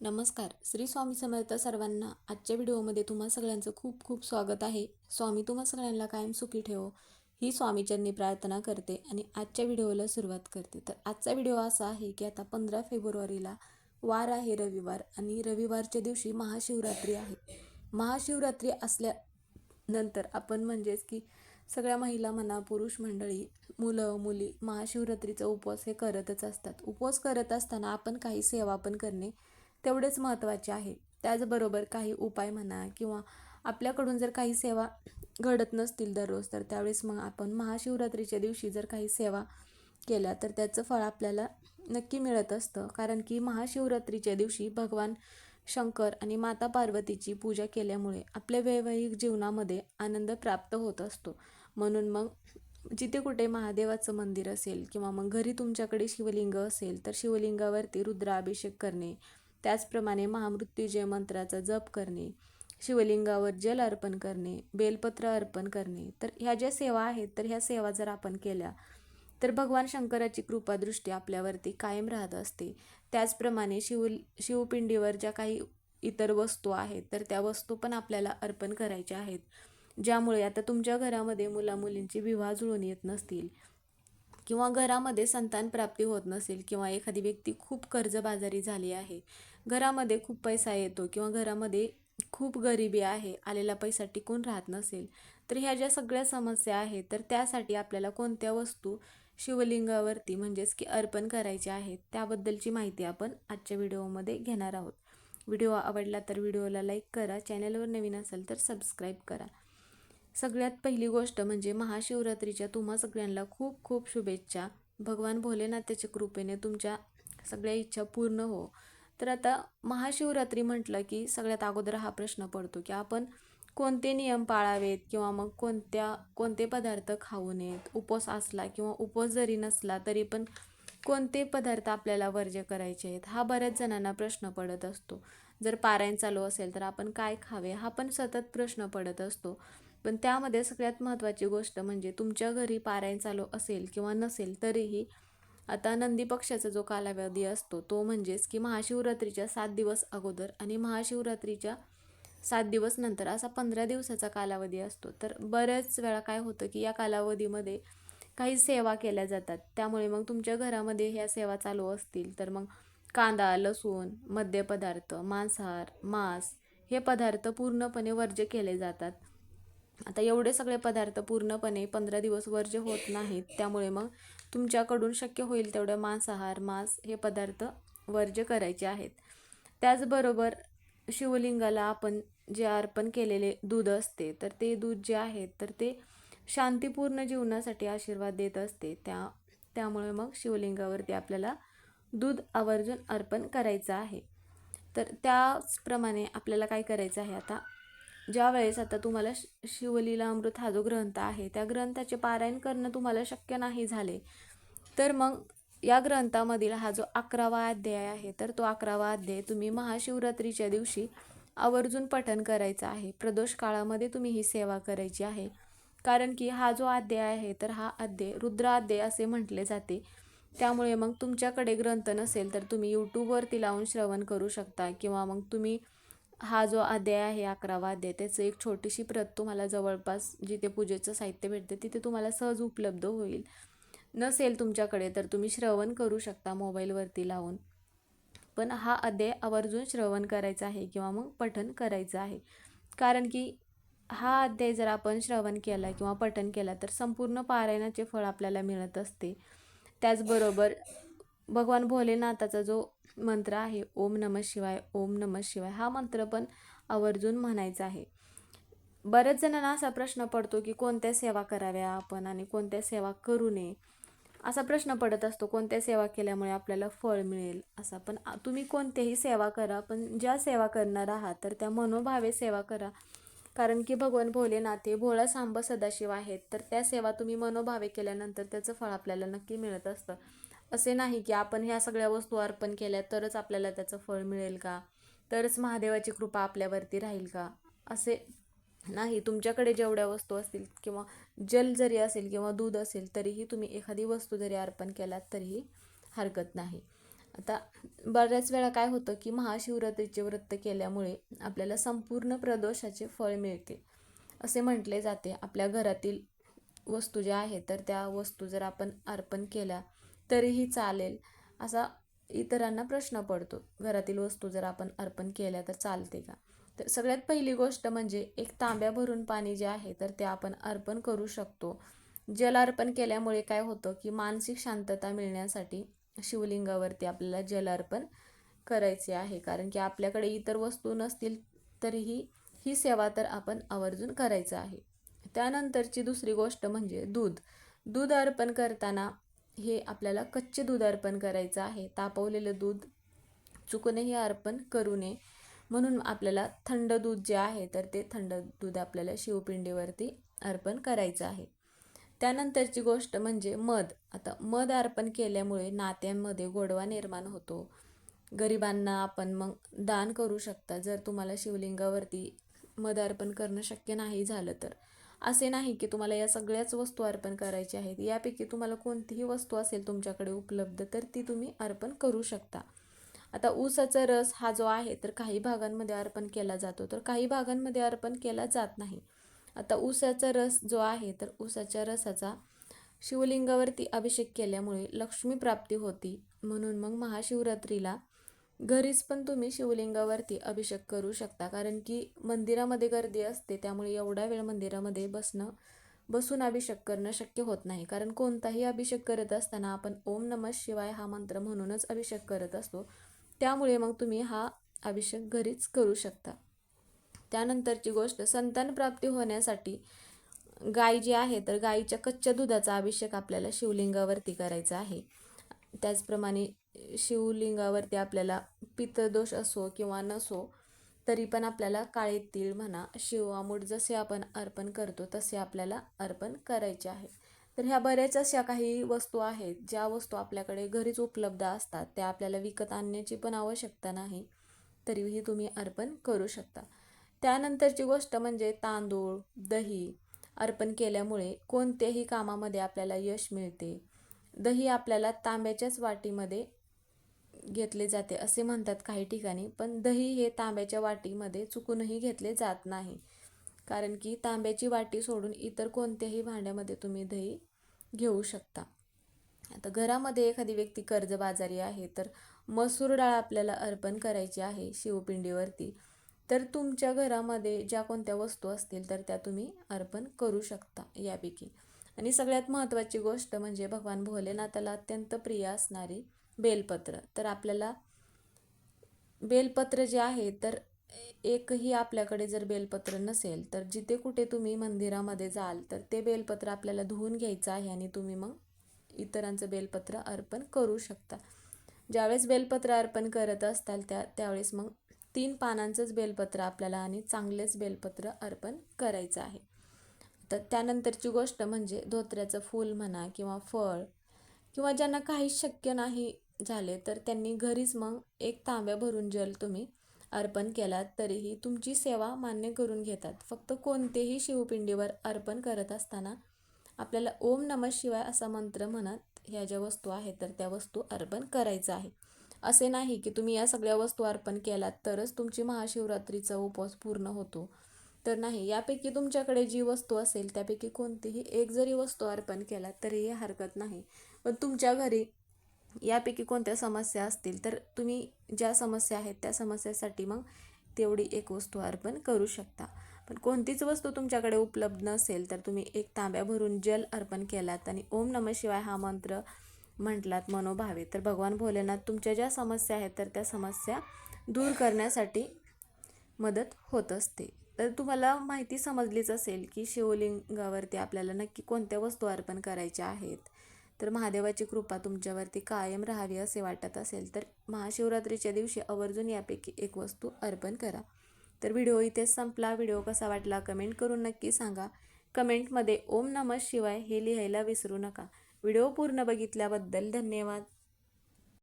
नमस्कार. श्री स्वामी समर्थ सर्वांना आजच्या व्हिडिओमध्ये तुम्हा सगळ्यांचं खूप खूप स्वागत आहे. स्वामी तुम्हा सगळ्यांना कायम सुखी ठेवो ही स्वामीचरणी प्रार्थना करते आणि आजच्या व्हिडिओला सुरुवात करते. तर आजचा व्हिडिओ असा आहे की आता पंधरा फेब्रुवारीला वार आहे रविवार आणि रविवारच्या दिवशी महाशिवरात्री आहे. महाशिवरात्री असल्यानंतर आपण म्हणजेच की सगळ्या महिला म्हणा पुरुष मंडळी मुलं मुली महाशिवरात्रीचा उपवास हे करतच असतात. उपवास करत असताना आपण काही सेवा पण करणे तेवढेच महत्त्वाचे आहे. त्याचबरोबर काही उपाय म्हणा किंवा आपल्याकडून जर काही सेवा घडत नसतील दररोज तर त्यावेळेस मग आपण महाशिवरात्रीच्या दिवशी जर काही सेवा केल्या तर त्याचं फळ आपल्याला नक्की मिळत असतं. कारण की महाशिवरात्रीच्या दिवशी भगवान शंकर आणि माता पार्वतीची पूजा केल्यामुळे आपल्या वैवाहिक जीवनामध्ये आनंद प्राप्त होत असतो. म्हणून मग जिथे कुठे महादेवाचं मंदिर असेल किंवा मग घरी तुमच्याकडे शिवलिंग असेल तर शिवलिंगावरती रुद्राभिषेक करणे त्याचप्रमाणे महामृत्युजय मंत्राचा जप करणे शिवलिंगावर जल अर्पण करणे बेलपत्र अर्पण करणे. तर ह्या ज्या सेवा आहेत तर ह्या सेवा जर आपण केल्या तर भगवान शंकराची कृपादृष्टी आपल्यावरती कायम राहत असते. त्याचप्रमाणे शिव शिवपिंडीवर ज्या काही इतर वस्तू आहेत तर त्या वस्तू पण आपल्याला अर्पण करायच्या आहेत. ज्यामुळे आता तुमच्या घरामध्ये मुलामुलींची विवाह जुळून येत नसतील. किंवा घरामध्ये संतान प्राप्ती होत नसेल किंवा एखादी व्यक्ती खूप कर्जबाजारी झाली आहे घरामध्ये खूप पैसा येतो किंवा घरामध्ये खूप गरिबी आहे आलेला पैसा टिकून राहत नसेल तर ह्या ज्या सगळ्या समस्या आहेत तर त्यासाठी आपल्याला कोणत्या वस्तू शिवलिंगावरती म्हणजेच की अर्पण करायच्या आहेत त्याबद्दलची माहिती आपण आजच्या व्हिडिओमध्ये घेणार आहोत. व्हिडिओ आवडला तर व्हिडिओला लाईक करा चॅनलवर नवीन असेल तर सबस्क्राईब करा. सगळ्यात पहिली गोष्ट म्हणजे महाशिवरात्रीच्या तुम्हा सगळ्यांना खूप खूप शुभेच्छा. भगवान भोलेनाथाच्या कृपेने तुमच्या सगळ्या इच्छा पूर्ण हो. तर आता महाशिवरात्री म्हटलं की सगळ्यात अगोदर हा प्रश्न पडतो की आपण कोणते नियम पाळावेत किंवा मग कोणत्या कोणते पदार्थ खाऊ नयेत? उपवास असला किंवा उपवास जरी नसला तरी पण कोणते पदार्थ आपल्याला वर्ज्य करायचे आहेत? हा बऱ्याच जणांना प्रश्न पडत असतो. जर पारायण चालू असेल तर आपण काय खावे? हा पण सतत प्रश्न पडत असतो. पण त्यामध्ये सगळ्यात महत्त्वाची गोष्ट म्हणजे तुमच्या घरी पारायण चालू असेल किंवा नसेल तरीही आता नंदी पक्षाचा जो कालावधी असतो तो म्हणजेच की महाशिवरात्रीच्या सात दिवस अगोदर आणि महाशिवरात्रीच्या सात दिवस नंतर असा पंधरा दिवसाचा कालावधी असतो. तर बऱ्याच वेळा काय होतं की या कालावधीमध्ये काही सेवा केल्या जातात. त्यामुळे मग तुमच्या घरामध्ये ह्या सेवा चालू असतील. तर मग कांदा लसूण मद्यपदार्थ मांसाहार मांस हे पदार्थ पूर्णपणे वर्ज्य केले जातात. आता एवढे सगळे पदार्थ पूर्णपणे पंधरा दिवस वर्ज होत नाहीत त्यामुळे मग तुमच्याकडून शक्य होईल तेवढं मांसाहार मांस हे पदार्थ वर्ज्य करायचे आहेत. त्याचबरोबर शिवलिंगाला आपण जे अर्पण केलेले दूध असते तर ते दूध जे आहे तर ते शांतीपूर्ण जीवनासाठी आशीर्वाद देत असते. त्या त्यामुळे मग शिवलिंगावरती आपल्याला दूध आवर्जून अर्पण करायचं आहे. तर त्याचप्रमाणे आपल्याला काय करायचं आहे आता? ज्या वेळेस आता तुम्हाला शिवलीला अमृत हा जो ग्रंथ आहे त्या ग्रंथाचे पारायण करणं तुम्हाला शक्य नाही झाले तर मग या ग्रंथामधील हा जो अकरावा अध्याय आहे तर तो अकरावा अध्याय तुम्ही महाशिवरात्रीच्या दिवशी आवर्जून पठन करायचं आहे. प्रदोष काळामध्ये तुम्ही ही सेवा करायची आहे. कारण की हा जो अध्याय आहे तर हा अध्याय रुद्राध्याय असे म्हटले जाते. त्यामुळे मग तुमच्याकडे ग्रंथ नसेल तर तुम्ही यूट्यूबवरती लावून श्रवण करू शकता किंवा मग तुम्ही हा जो अध्याय आहे अकरावा अध्याय त्याचं एक छोटीशी प्रत तुम्हाला जवळपास जिथे पूजेचं साहित्य भेटते तिथे तुम्हाला सहज उपलब्ध होईल. नसेल तुमच्याकडे तर तुम्ही श्रवण करू शकता मोबाईलवरती लावून. पण हा अध्याय आवर्जून श्रवण करायचा आहे किंवा मग पठन करायचं आहे. कारण की हा अध्याय जर आपण श्रवण केला किंवा पठन केला तर संपूर्ण पारायणाचे फळ आपल्याला मिळत असते. त्याचबरोबर भगवान भोलेनाथाचा जो मंत्र आहे ओम नम शिवाय ओम नम शिवाय हा मंत्र पण आवर्जून म्हणायचा आहे. बऱ्याच जणांना असा प्रश्न पडतो की कोणत्या सेवा कराव्या आपण आणि कोणत्या सेवा करू नये? असा प्रश्न पडत असतो कोणत्या सेवा केल्यामुळे आपल्याला फळ मिळेल? असा पण तुम्ही कोणत्याही सेवा करा पण ज्या सेवा करणार आहात तर त्या मनोभावे सेवा करा. कारण की भगवान भोलेनाथ हे भोळा सांब सदाशिव आहेत तर त्या सेवा तुम्ही मनोभावे केल्यानंतर त्याचं फळ आपल्याला नक्की मिळत असतं. असे नाही की आपण ह्या सगळ्या वस्तू अर्पण केल्या तरच आपल्याला त्याचं फळ मिळेल का? तरच महादेवाची कृपा आपल्यावरती राहील का? असे नाही. तुमच्याकडे जेवढ्या वस्तू असतील किंवा जल जरी असेल किंवा दूध असेल तरीही तुम्ही एखादी वस्तू जरी अर्पण केलात तरीही हरकत नाही. आता बऱ्याच वेळा काय होतं की महाशिवरात्रीचे व्रत केल्यामुळे आपल्याला संपूर्ण प्रदोषाचे फळ मिळते. असे म्हटले जाते. आपल्या घरातील वस्तू ज्या आहेत तर त्या वस्तू जर आपण अर्पण केल्या तरीही चालेल असा इतरांना प्रश्न पडतो. घरातील वस्तू जर आपण अर्पण केल्या तर चालते का? तर सगळ्यात पहिली गोष्ट म्हणजे एक तांब्या भरून पाणी जे आहे तर ते आपण अर्पण करू शकतो. जल अर्पण केल्यामुळे काय होतं की मानसिक शांतता मिळण्यासाठी शिवलिंगावरती आपल्याला जल अर्पण करायचे आहे. कारण की आपल्याकडे इतर वस्तू नसतील तरीही ही सेवा तर आपण आवर्जून करायचं आहे. त्यानंतरची दुसरी गोष्ट म्हणजे दूध. दूध अर्पण करताना हे आपल्याला कच्चे दूध अर्पण करायचं आहे. तापवलेलं दूध चुकूनही अर्पण करू नये. म्हणून आपल्याला थंड दूध जे आहे तर ते थंड दूध आपल्याला शिवपिंडीवरती अर्पण करायचं आहे. त्यानंतरची गोष्ट म्हणजे मध. आता मध अर्पण केल्यामुळे नात्यांमध्ये गोडवा निर्माण होतो. गरिबांना आपण मग दान करू शकता. जर तुम्हाला शिवलिंगावरती मध अर्पण करणं शक्य नाही झालं तर. असे नाही की तुम्हाला या सगळ्याच वस्तू अर्पण करायच्या आहेत. यापैकी तुम्हाला कोणतीही वस्तू असेल तुमच्याकडे उपलब्ध तर ती तुम्ही अर्पण करू शकता. आता ऊसाचा रस हा जो आहे तर काही भागांमध्ये अर्पण केला जातो तर काही भागांमध्ये अर्पण केला जात नाही. आता ऊसाचा रस जो आहे तर ऊसाच्या रसाचा शिवलिंगावरती अभिषेक केल्यामुळे लक्ष्मी प्राप्ती होती. म्हणून मग महाशिवरात्रीला घरीच पण तुम्ही शिवलिंगावरती अभिषेक करू शकता. कारण की मंदिरामध्ये गर्दी असते त्यामुळे एवढा वेळ मंदिरामध्ये बसणं बसून अभिषेक करणं शक्य होत नाही. कारण कोणताही अभिषेक करत असताना आपण ओम नमः शिवाय हा मंत्र म्हणूनच अभिषेक करत असतो. त्यामुळे मग तुम्ही हा अभिषेक घरीच करू शकता. त्यानंतरची गोष्ट संतान प्राप्ती होण्यासाठी गाय जी आहे तर गाईच्या कच्च्या दुधाचा अभिषेक आपल्याला शिवलिंगावरती करायचा आहे. त्याचप्रमाणे शिवलिंगावरती आपल्याला पितदोष असो किंवा नसो तरी पण आपल्याला काळे तीळ म्हणा शिवामूठ जसे आपण अर्पण करतो तसे आपल्याला अर्पण करायचे आहे. तर ह्या बऱ्याच अशा काही वस्तू आहेत ज्या वस्तू आपल्याकडे घरीच उपलब्ध असतात त्या आपल्याला विकत आणण्याची पण आवश्यकता नाही तरीही तुम्ही अर्पण करू शकता. त्यानंतरची गोष्ट म्हणजे तांदूळ दही अर्पण केल्यामुळे कोणत्याही कामामध्ये आपल्याला यश मिळते. दही आपल्याला तांब्याच्याच वाटीमध्ये घेतले जाते असे म्हणतात काही ठिकाणी. पण दही हे तांब्याच्या वाटीमध्ये चुकूनही घेतले जात नाही. कारण की तांब्याची वाटी सोडून इतर कोणत्याही भांड्यामध्ये तुम्ही दही घेऊ शकता. आता घरामध्ये एखादी व्यक्ती कर्जबाजारी आहे तर मसूर डाळ आपल्याला अर्पण करायची आहे शिवपिंडीवरती. तर तुमच्या घरामध्ये ज्या कोणत्या वस्तू असतील तर त्या तुम्ही अर्पण करू शकता यापैकी. आणि सगळ्यात महत्त्वाची गोष्ट म्हणजे भगवान भोलेनाथाला अत्यंत प्रिय असणारी बेलपत्र. तर आपल्याला बेलपत्र जे आहे तर एकही आपल्याकडे जर बेलपत्र नसेल तर जिथे कुठे तुम्ही मंदिरामध्ये जाल तर ते बेलपत्र आपल्याला धुवून घ्यायचं आहे आणि तुम्ही मग इतरांचं बेलपत्र अर्पण करू शकता. ज्यावेळेस बेलपत्र अर्पण करत असताल त्या त्यावेळेस मग तीन पानांचंच बेलपत्र आपल्याला आणि चांगलेच बेलपत्र अर्पण करायचं आहे. तर त्यानंतरची गोष्ट म्हणजे धोत्र्याचं फूल म्हणा किंवा फळ किंवा ज्यांना काहीच शक्य नाही झाले तर त्यांनी घरीच मग एक तांब्या भरून जल तुम्ही अर्पण केलात तरीही तुमची सेवा मान्य करून घेतात. फक्त कोणतेही शिवपिंडीवर अर्पण करत असताना आपल्याला ओम नमः शिवाय असा मंत्र म्हणत ह्या ज्या वस्तू आहेत तर त्या वस्तू अर्पण करायचं आहे. असे नाही की तुम्ही या सगळ्या वस्तू अर्पण केलात तरच तुमची महाशिवरात्रीचा उपवास पूर्ण होतो. तर नाही यापैकी तुमच्याकडे जी वस्तू असेल त्यापैकी कोणतीही एक जरी वस्तू अर्पण केला तरीही हरकत नाही. पण तुमच्या घरी यापैकी कोणत्या समस्या असतील तर तुम्ही ज्या समस्या आहेत त्या समस्यासाठी मग तेवढी एक वस्तू अर्पण करू शकता. पण कोणतीच वस्तू तुमच्याकडे उपलब्ध नसेल तर तुम्ही एक तांब्या भरून जल अर्पण केलात आणि ओम नम शिवाय हा मंत्र म्हटलात मनोभावे तर भगवान भोलेनाथ तुमच्या ज्या समस्या आहेत तर त्या समस्या दूर करण्यासाठी मदत होत असते. तर तुम्हाला माहिती समजलीच असेल की शिवलिंगावरती आपल्याला नक्की कोणत्या वस्तू अर्पण करायच्या आहेत. तर महादेवाची कृपा तुमच्यावरती कायम राहावी असे वाटत असेल तर महाशिवरात्रीच्या दिवशी आवर्जून यापैकी एक वस्तू अर्पण करा. तर व्हिडिओ इथेच संपला. व्हिडिओ कसा वाटला कमेंट करून नक्की सांगा. कमेंटमध्ये ओम नमः शिवाय हे लिहायला विसरू नका. व्हिडिओ पूर्ण बघितल्याबद्दल धन्यवाद.